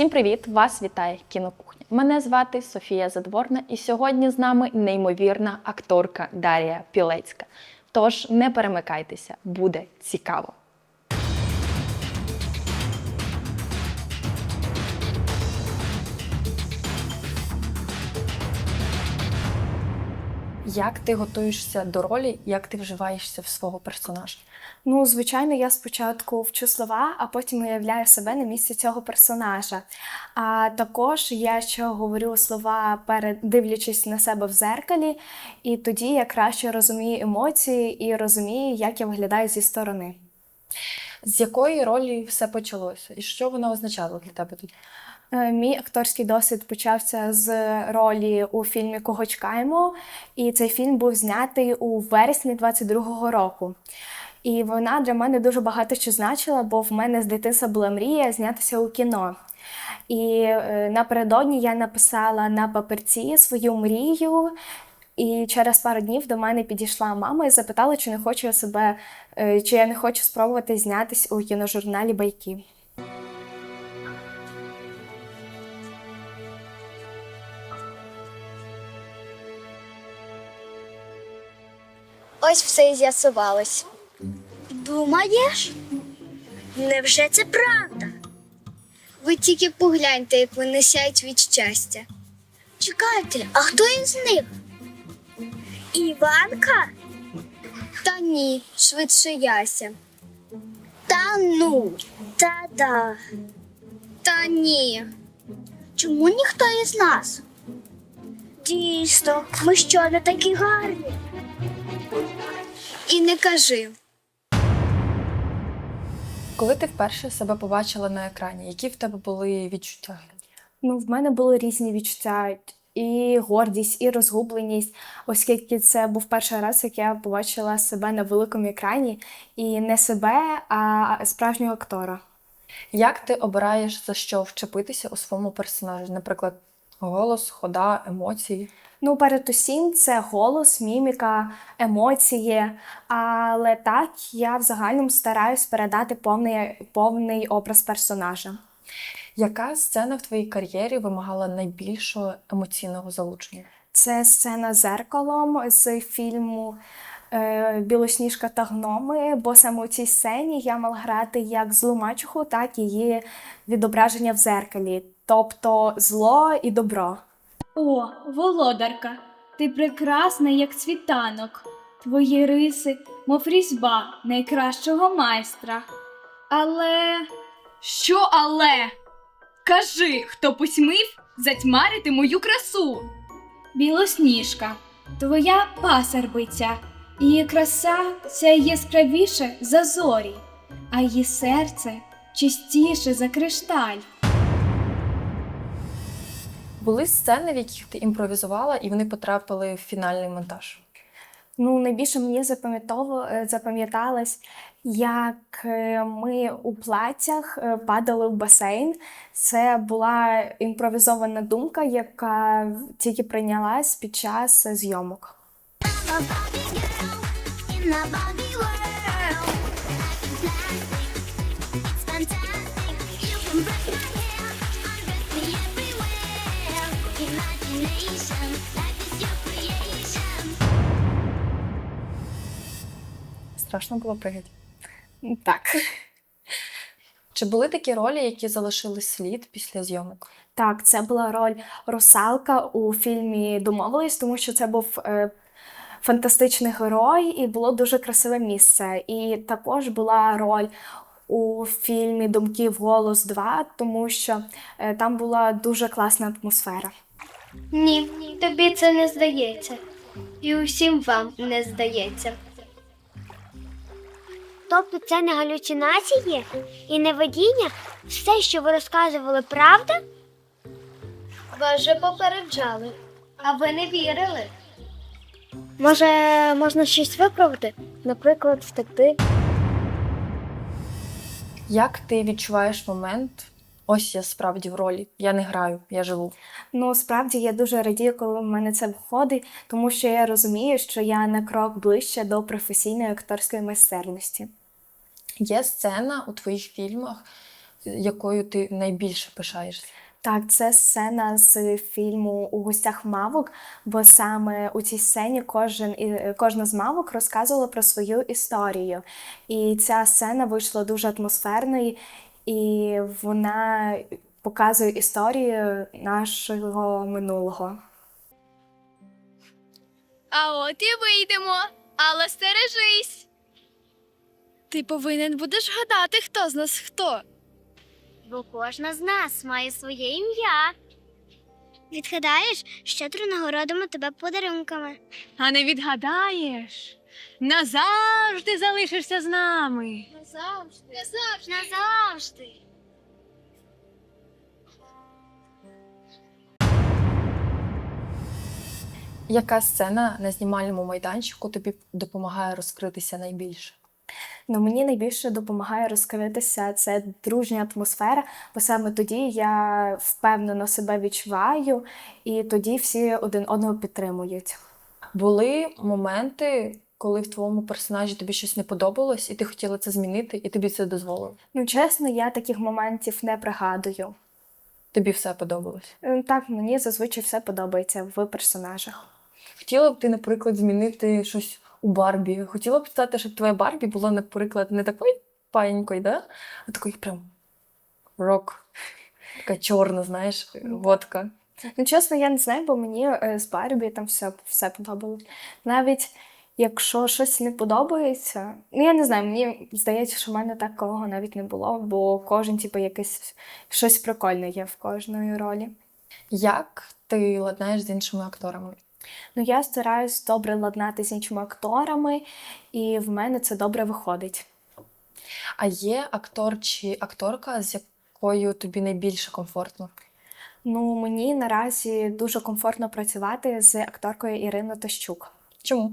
Всім привіт! Вас вітає кінокухня. Мене звати Софія Задворна, і сьогодні з нами неймовірна акторка Дар'я Пілецька. Тож не перемикайтеся, буде цікаво. Як ти готуєшся до ролі, як ти вживаєшся в свого персонажа? Ну, звичайно, я спочатку вчу слова, а потім уявляю себе на місці цього персонажа. А також я ще говорю слова перед дивлячись на себе в зеркалі, і тоді я краще розумію емоції і розумію, як я виглядаю зі сторони. З якої ролі все почалося? І що воно означало для тебе тут? Е, Мій акторський досвід почався з ролі у фільмі Кого чекаємо, і цей фільм був знятий у вересні 22-го року. І вона для мене дуже багато що значила, бо в мене з дитинства була мрія знятися у кіно. І е, напередодні я написала на паперці свою мрію. І через пару днів до мене підійшла мама і запитала, чи не хочу я себе, е, чи я не хочу спробувати знятись у кіножурналі Байки. Ось все і з'ясувалось. Думаєш? Невже це правда? Ви тільки погляньте, як вони сяють від щастя. Чекайте, а хто із них? Іванка? Та ні, швидше Яся. Та ну, та да. Та ні. Чому ніхто із нас? Дійсно, ми що не такі гарні? І не кажи. Коли ти вперше себе побачила на екрані, які в тебе були відчуття? Ну, в мене були різні відчуття. І гордість, і розгубленість, оскільки це був перший раз, як я побачила себе на великому екрані, і не себе, а справжнього актора. Як ти обираєш за що вчепитися у своєму персонажі? Наприклад, голос, хода, емоції? Ну, перед усім, це голос, міміка, емоції. Але так я в загальному стараюсь передати повний, повний образ персонажа. Яка сцена в твоїй кар'єрі вимагала найбільшого емоційного залучення? Це сцена з зеркалом з фільму е, Білосніжка та гноми, бо саме у цій сцені я мала грати як злу мачуху, так і її відображення в зеркалі, тобто зло і добро. О, володарка, ти прекрасна, як світанок. Твої риси, мов різьба найкращого майстра. Але. Що але? Кажи, хто посмів затьмарити мою красу? Білосніжка, твоя пасербиця, її краса ця яскравіше за зорі, а її серце чистіше за кришталь. Були сцени, в яких ти імпровізувала, і вони потрапили в фінальний монтаж. Ну, найбільше мені е, запам'яталось, як е, ми у платтях е, падали в басейн. Це була імпровізована думка, яка тільки прийнялась під час зйомок. Страшно було пригати. Так. Чи були такі ролі, які залишили слід після зйомок? Так, це була роль русалка у фільмі Домовились, тому що це був е, фантастичний герой і було дуже красиве місце. І також була роль у фільмі Думків Голос 2, тому що е, там була дуже класна атмосфера. Ні, тобі це не здається. І усім вам не здається. Тобто це не галюцинації і не видіння? Все, що ви розказували, правда? Вас же попереджали, а ви не вірили. Може, можна щось виправити? Наприклад, втекти. Як ти відчуваєш момент? Ось я справді в ролі. Я не граю, я живу. Ну, справді я дуже радію, коли в мене це виходить, тому що я розумію, що я на крок ближче до професійної акторської майстерності. Є сцена у твоїх фільмах, якою ти найбільше пишаєшся? Так, це сцена з фільму У гостях мавок, бо саме у цій сцені кожен і- кожна з мавок розказувала про свою історію. І ця сцена вийшла дуже атмосферною, і вона показує історію нашого минулого. А от і вийдемо, але стережись. Ти повинен будеш гадати, хто з нас хто. Бо кожна з нас має своє ім'я. Відгадаєш, щедро нагородимо тебе подарунками. А не відгадаєш. Назавжди залишишся з нами. Назавжди. Назавжди. Назавжди. Яка сцена на знімальному майданчику тобі допомагає розкритися найбільше? Ну, мені найбільше допомагає розкритися це дружня атмосфера, бо саме тоді я впевнено себе відчуваю, і тоді всі один одного підтримують. Були моменти, коли в твоєму персонажі тобі щось не подобалось, і ти хотіла це змінити, і тобі це дозволили? Ну, чесно, я таких моментів не пригадую. Тобі все подобалось? Е, Так, мені зазвичай все подобається в персонажах. Хотіла б ти, наприклад, змінити щось у Барбі. Хотіла б стати, щоб твоя Барбі була, наприклад, не такою паєнькою, да? а такою прям рок. Така чорна, знаєш, водка. Ну, чесно, я не знаю, бо мені е, з Барбі там все, все подобалось. Навіть якщо щось не подобається, ну я не знаю, мені здається, що в мене такого навіть не було, бо кожен, типу, якесь щось прикольне є в кожної ролі. Як ти ладнаєш з іншими акторами? Ну, я стараюсь добре ладнати з іншими акторами, і в мене це добре виходить. А є актор чи акторка, з якою тобі найбільше комфортно? Ну, мені наразі дуже комфортно працювати з акторкою Іриною Тащук. Чому?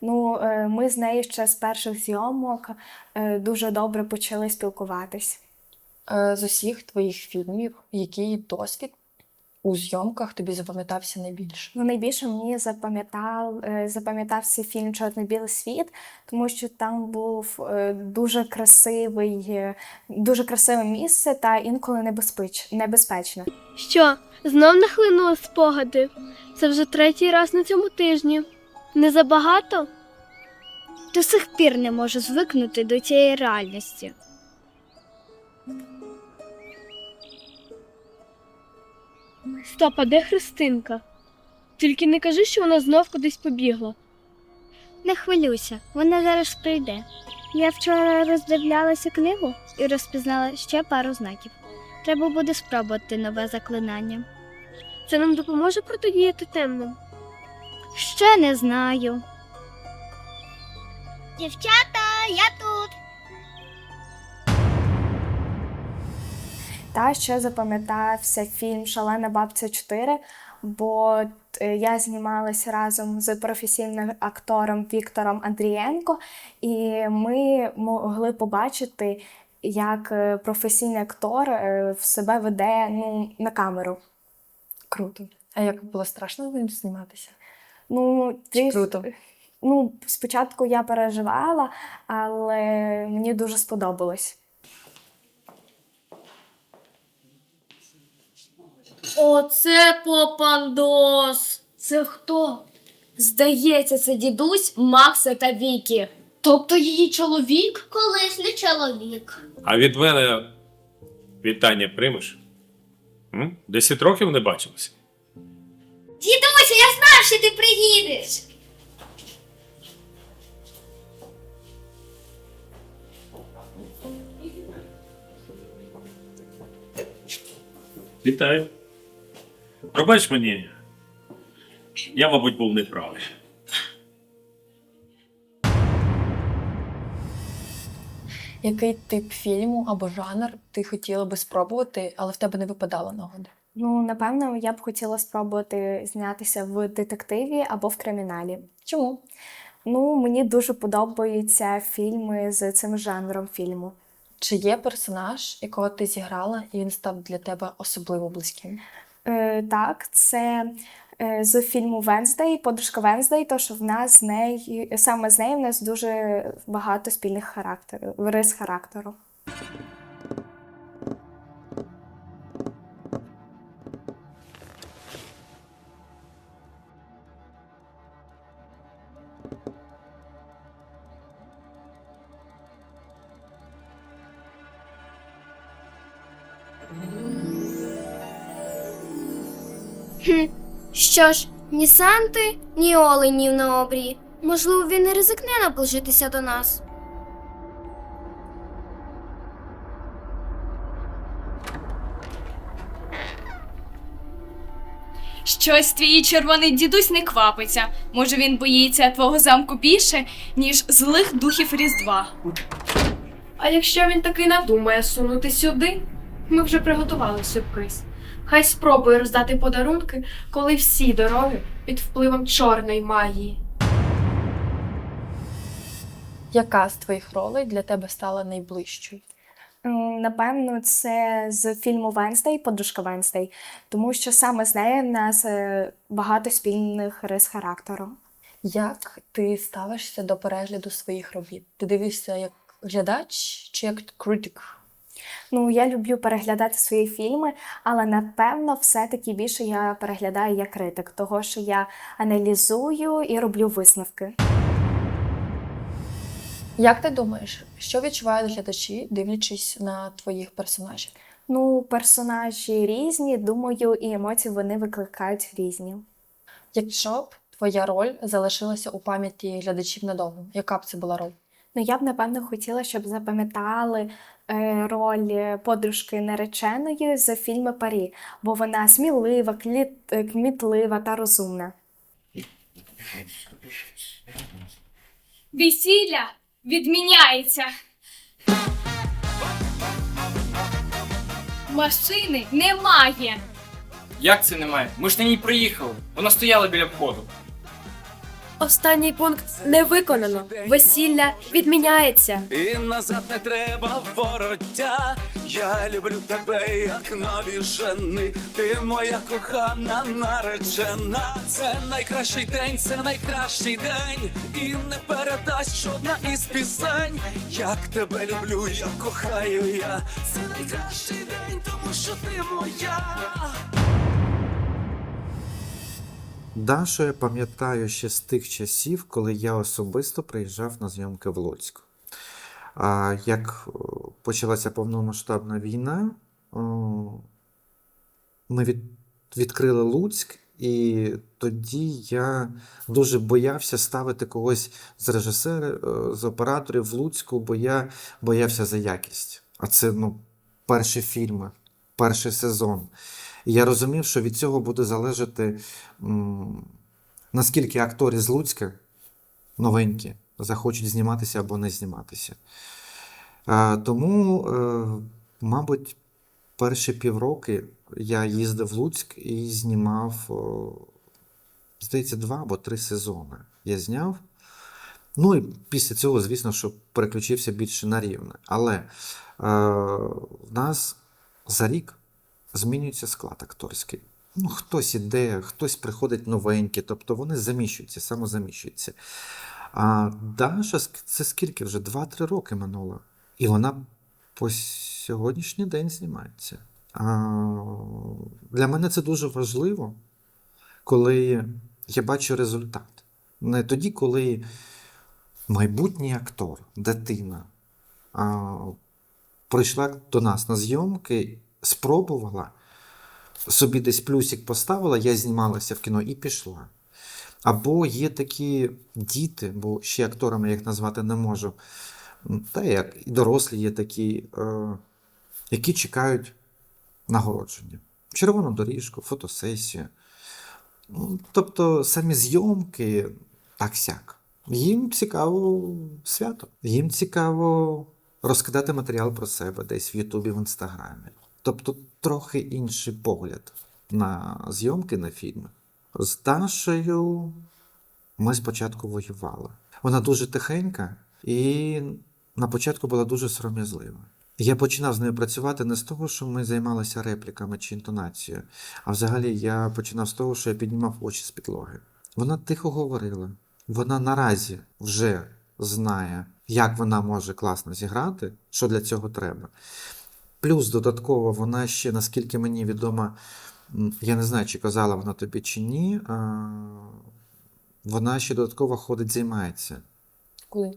Ну, е, ми з нею ще з перших зйомок е, дуже добре почали спілкуватись. Е, З усіх твоїх фільмів, який досвід у зйомках тобі запам'ятався найбільше? Ну, найбільше мені запам'ятав, е, запам'ятався фільм Чорно-білий світ, тому що там був е, дуже красивий, е, дуже красиве місце та інколи небезпеч, небезпечне. Що, знов нахлинули спогади? Це вже третій раз на цьому тижні. Не забагато? До сих пір не можу звикнути до цієї реальності. Стоп, а де Христинка? Тільки не кажи, що вона знов кудись побігла. Не хвилюйся, вона зараз прийде. Я вчора роздивлялася книгу і розпізнала ще пару знаків. Треба буде спробувати нове заклинання. Це нам допоможе протидіяти темним. Ще не знаю. Дівчата, я тут. Та ще запам'ятався фільм Шалена бабця 4, бо е, я знімалася разом з професійним актором Віктором Андрієнко, і ми могли побачити, як е, професійний актор е, в себе веде ну, на камеру. Круто. А як було страшно з ним зніматися? Ну, тріс- круто? ну, спочатку я переживала, але мені дуже сподобалось. Оце попандос. Це хто? Здається, це дідусь Макса та Вікі. Тобто її чоловік? Колишній чоловік. А від мене вітання приймеш? М? Десять років не бачилися. Дідуся, я знав, що ти приїдеш. Вітаю. Пробач мені. Я, мабуть, був неправий. Який тип фільму або жанр ти хотіла би спробувати, але в тебе не випадало нагоди? Ну, напевно, я б хотіла спробувати знятися в детективі або в криміналі. Чому? Ну, мені дуже подобаються фільми з цим жанром фільму. Чи є персонаж, якого ти зіграла, і він став для тебе особливо близьким? Е, так, це е, з фільму Венздей, подружка Венздей, то що в нас з неї саме з нею в нас дуже багато спільних характерів, рис характеру. Mm-hmm. Хм, що ж, ні Санти, ні оленів на обрії. Можливо, він не ризикне наближитися до нас. Щось твій червоний дідусь не квапиться. Може, він боїться твого замку більше, ніж злих духів Різдва. А якщо він таки надумає сунути сюди, ми вже приготували сюрприз. Хай спробує роздати подарунки, коли всі дороги під впливом чорної магії. Яка з твоїх ролей для тебе стала найближчою? Напевно, це з фільму Венстей, подружка Венстей, тому що саме з нею в нас е, багато спільних рис характеру. Як ти ставишся до перегляду своїх робіт? Ти дивишся як глядач чи як критик? Ну, я люблю переглядати свої фільми, але напевно, все-таки більше я переглядаю як критик, того що я аналізую і роблю висновки. Як ти думаєш, що відчувають глядачі, дивлячись на твоїх персонажів? Ну, персонажі різні, думаю, і емоції вони викликають різні. Якщо б твоя роль залишилася у пам'яті глядачів надовго, яка б це була роль? Ну, я б напевно хотіла, щоб запам'ятали роль подружки нареченої з фільму Парі, бо вона смілива, кліт, е, кмітлива та розумна. Весілля відміняється. Машини немає. Як це немає? Ми ж на ній приїхали. Вона стояла біля входу. Останній пункт не виконано. Весілля відміняється. І назад не треба вороття. Я люблю тебе, як навіжений. Ти моя кохана наречена. Це найкращий день, це найкращий день. І не передасть жодна із пісень. Як тебе люблю, я кохаю я. Це найкращий день, тому що ти моя. Дашу я пам'ятаю ще з тих часів, коли я особисто приїжджав на зйомки в Луцьк. А як почалася повномасштабна війна, ми від, відкрили Луцьк, і тоді я дуже боявся ставити когось з режисерів, е, з операторів в Луцьку, бо я боявся за якість. А це ну, перші фільми, перший сезон. Я розумів, що від цього буде залежати, наскільки актори з Луцька новенькі захочуть зніматися або не зніматися. Тому, е, мабуть, перші півроки я їздив в Луцьк і знімав, здається, два або три сезони. Я зняв. Ну і після цього, звісно, що переключився більше на рівне. Але е, в нас за рік змінюється склад акторський. Ну, хтось іде, хтось приходить новенький, тобто вони заміщуються, самозаміщуються. А Даша, це скільки вже? 2-3 роки минуло. І вона по сьогоднішній день знімається. А, для мене це дуже важливо, коли я бачу результат. Не тоді, коли майбутній актор, дитина, а, прийшла до нас на зйомки, спробувала, собі десь плюсик поставила, я знімалася в кіно і пішла. Або є такі діти, бо ще акторами їх назвати не можу. Та як і дорослі є такі, е, які чекають нагородження. Червону доріжку, фотосесію. Ну, Тобто самі зйомки так сяк. Їм цікаво свято. Їм цікаво розкидати матеріал про себе десь в Ютубі, в Інстаграмі. Тобто трохи інший погляд на зйомки на фільми. З Дашею ми спочатку воювали. Вона дуже тихенька і на початку була дуже сором'язлива. Я починав з нею працювати не з того, що ми займалися репліками чи інтонацією, а взагалі я починав з того, що я піднімав очі з підлоги. Вона тихо говорила. Вона наразі вже знає, як вона може класно зіграти, що для цього треба. Плюс додатково вона ще, наскільки мені відомо, я не знаю, чи казала вона тобі чи ні. а, Вона ще додатково ходить, займається. Коли?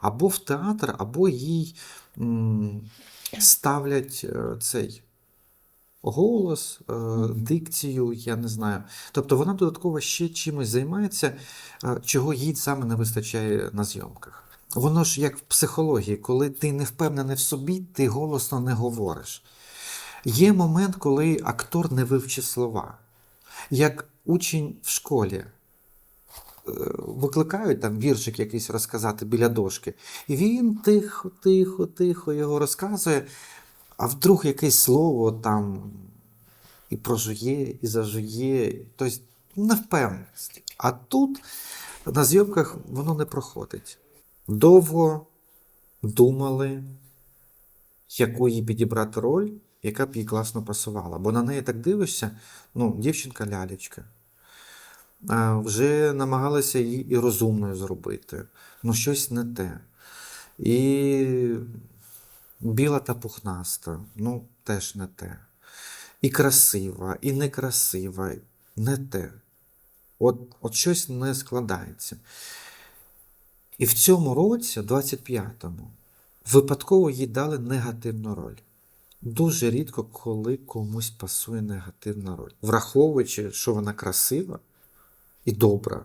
Або в театр, або їй ставлять е, цей голос, е, дикцію, я не знаю. Тобто вона додатково ще чимось займається, е, чого їй саме не вистачає на зйомках. Воно ж як в психології, коли ти не впевнений в собі, ти голосно не говориш. Є момент, коли актор не вивчить слова. Як учень в школі е, викликають там віршик якийсь розказати біля дошки, і він тихо, тихо, тихо його розказує, а вдруг якесь слово там і прожує, і зажує, тобто невпевненість. А тут на зйомках воно не проходить. Довго думали, яку їй підібрати роль, яка б їй класно пасувала. Бо на неї так дивишся, ну, дівчинка лялечка. Вже намагалися її і розумною зробити. Ну, щось не те. І біла та пухнаста, ну, теж не те. І красива, і некрасива, не те. От, от щось не складається. І в цьому році, 25-му, випадково їй дали негативну роль. Дуже рідко, коли комусь пасує негативна роль. Враховуючи, що вона красива і добра,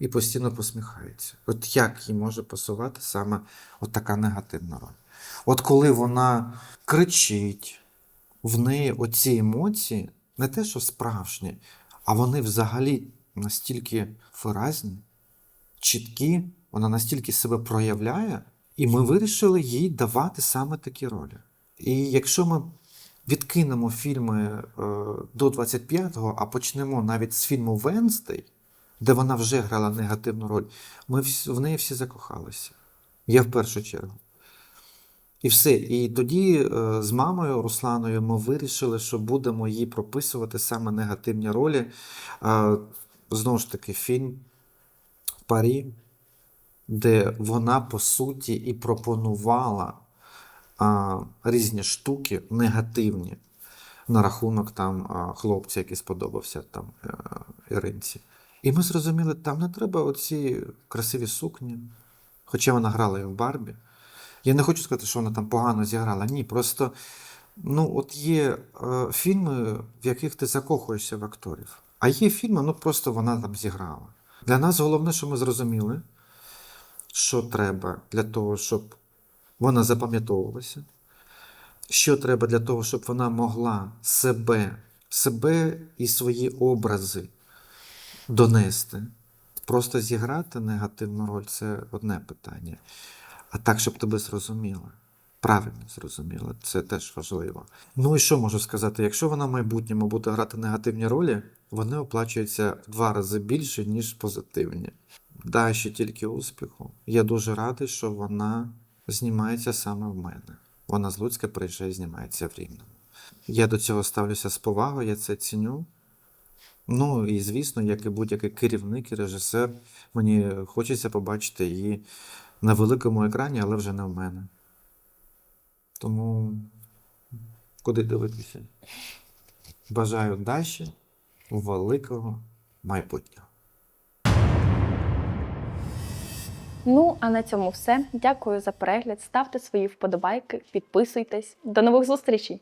і постійно посміхається. От як їй може пасувати саме от така негативна роль? От коли вона кричить, в неї оці емоції не те, що справжні, а вони взагалі настільки виразні, чіткі, вона настільки себе проявляє, і ми вирішили їй давати саме такі ролі. І якщо ми відкинемо фільми е, до 25-го, а почнемо навіть з фільму Венстей, де вона вже грала негативну роль, ми в неї всі закохалися. Я в першу чергу. І все. І тоді е, з мамою Русланою ми вирішили, що будемо їй прописувати саме негативні ролі. Е, Знову ж таки, фільм Парі, де вона по суті і пропонувала а, різні штуки негативні на рахунок там хлопця, який сподобався там е, Іринці. І ми зрозуміли, там не треба оці красиві сукні, хоча вона грала і в Барбі. Я не хочу сказати, що вона там погано зіграла. Ні, просто ну, от є е, фільми, в яких ти закохуєшся в акторів. А є фільми, ну просто вона там зіграла. Для нас головне, що ми зрозуміли, що треба для того, щоб вона запам'ятовувалася, що треба для того, щоб вона могла себе, себе і свої образи донести. Просто зіграти негативну роль це одне питання. А так, щоб тебе зрозуміла. Правильно зрозуміла, це теж важливо. Ну і що можу сказати? Якщо вона в майбутньому буде грати негативні ролі, вони оплачуються в два рази більше, ніж позитивні. Дай ще тільки успіху. Я дуже радий, що вона знімається саме в мене. Вона з Луцька приїжджає, знімається в Рівному. Я до цього ставлюся з повагою, я це ціню. Ну і звісно, як і будь-який керівник і режисер, мені хочеться побачити її на великому екрані, але вже не в мене. Тому куди дивитися? Бажаю Даші великого майбутнього. Ну, а на цьому все. Дякую за перегляд. Ставте свої вподобайки, підписуйтесь. До нових зустрічей!